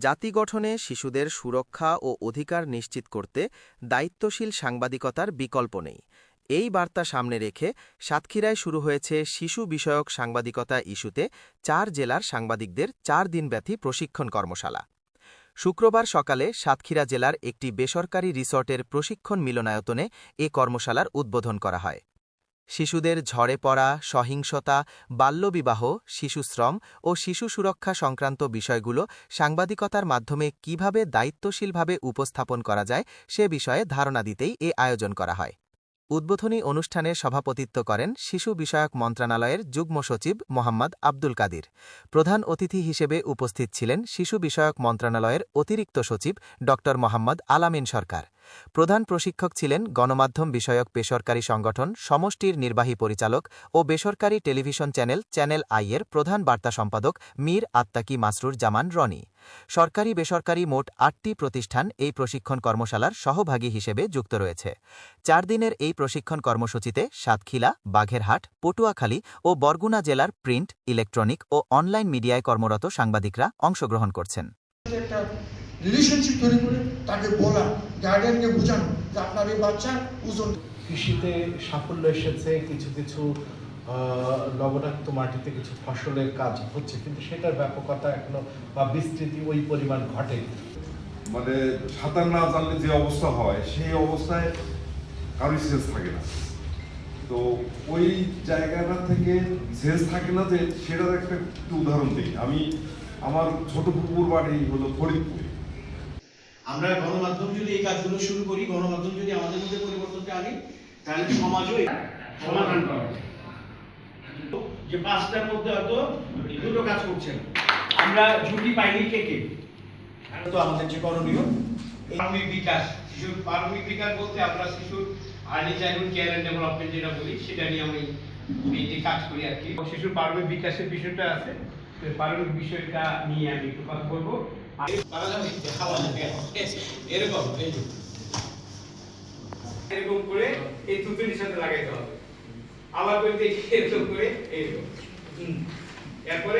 জাতি গঠনে শিশুদের সুরক্ষা ও অধিকার নিশ্চিত করতে দায়িত্বশীল সাংবাদিকতার বিকল্প নেই। এই বার্তা সামনে রেখে সাতক্ষীরায় শুরু হয়েছে শিশু বিষয়ক সাংবাদিকতা ইস্যুতে চার জেলার সাংবাদিকদের চার দিনব্যাপী প্রশিক্ষণ কর্মশালা। শুক্রবার সকালে সাতক্ষীরা জেলার একটি বেসরকারি রিসর্টের প্রশিক্ষণ মিলনায়তনে এ কর্মশালার উদ্বোধন করা হয়। শিশুদের ঝরে পড়া, সহিংসতা, বাল্যবিবাহ, শিশুশ্রম ও শিশু সুরক্ষা সংক্রান্ত বিষয়গুলো সাংবাদিকতার মাধ্যমে কীভাবে দায়িত্বশীলভাবে উপস্থাপন করা যায় সে বিষয়ে ধারণা দিতেই এ আয়োজন করা হয়। উদ্বোধনী অনুষ্ঠানে সভাপতিত্ব করেন শিশু বিষয়ক মন্ত্রণালয়ের যুগ্ম সচিব মোহাম্মদ আব্দুল কাদির। প্রধান অতিথি হিসেবে উপস্থিত ছিলেন শিশু বিষয়ক মন্ত্রণালয়ের অতিরিক্ত সচিব ড মোহাম্মদ আলামিন সরকার। প্রধান প্রশিক্ষক ছিলেন গণমাধ্যম বিষয়ক বেসরকারি সংগঠন, সমষ্টির নির্বাহী পরিচালক ও বেসরকারি টেলিভিশন চ্যানেল চ্যানেল আইয়ের প্রধান বার্তা সম্পাদক মীর আত্তাকি মাসরুর জামান রনি। সরকারি বেসরকারি মোট আটটি প্রতিষ্ঠান এই প্রশিক্ষণ কর্মশালার সহভাগী হিসেবে যুক্ত রয়েছে। চার দিনের এই প্রশিক্ষণ কর্মসূচিতে সাতক্ষীলা বাঘেরহাট, পটুয়াখালী ও বরগুনা জেলার প্রিন্ট, ইলেকট্রনিক ও অনলাইন মিডিয়ায় কর্মরত সাংবাদিকরা অংশগ্রহণ করছেন। রিলেশনশিপ তৈরি করে তাকে বলা গার্ডিয়ানকে বোঝানো যে আপনার এই বাচ্চার ওজন কৃষিতে সাফল্য এসেছে কিছু কিছু লবণাক্ত মাটিতে কিছু ফসলের কাজ হচ্ছে কিন্তু সেটার ব্যাপকতা এখনও বা বিস্তৃতি ওই পরিমাণ ঘটে। মানে সাঁতার না জানলে যে অবস্থা হয় সেই অবস্থায় কারোর সেন্স থাকে না। তো ওই জায়গাটা থেকে সেন্স থাকে না যে সেটার একটা একটু উদাহরণ দিই। আমি আমার ছোট পুকুর বাড়ি হলো ফরিদপুরে। আমরা গণমাধ্যম যদি এই কাজগুলো শুরু করি গণমাধ্যম যদি আমাদের মধ্যে পরিবর্তনটা আনি তাহলে সমাজও সমাধান যায়। যে পাঁচটার মধ্যে হয়তো দুটো কাজ করছেন আমরা ঝুঁকি পাইনি কে কে? তো আমাদের যে করণীয়। প্রাথমিক বিকাশ শিশুর প্রাথমিক বিকাশ বলতে আমরা শিশুর early childhood care and development যেটা বলি সেটা নিয়ে আমি মেইনলি কাজ করি আর কি। শিশুর প্রাথমিক বিকাশের বিষয়টা আছে। তো প্রাথমিক বিষয়টা নিয়ে আমি একটু কথা বলব। এরকম এই করে এই তুতুলির সাথে লাগাইতে হবে। আবার দেখি এরকম করে এইরকম। এরপরে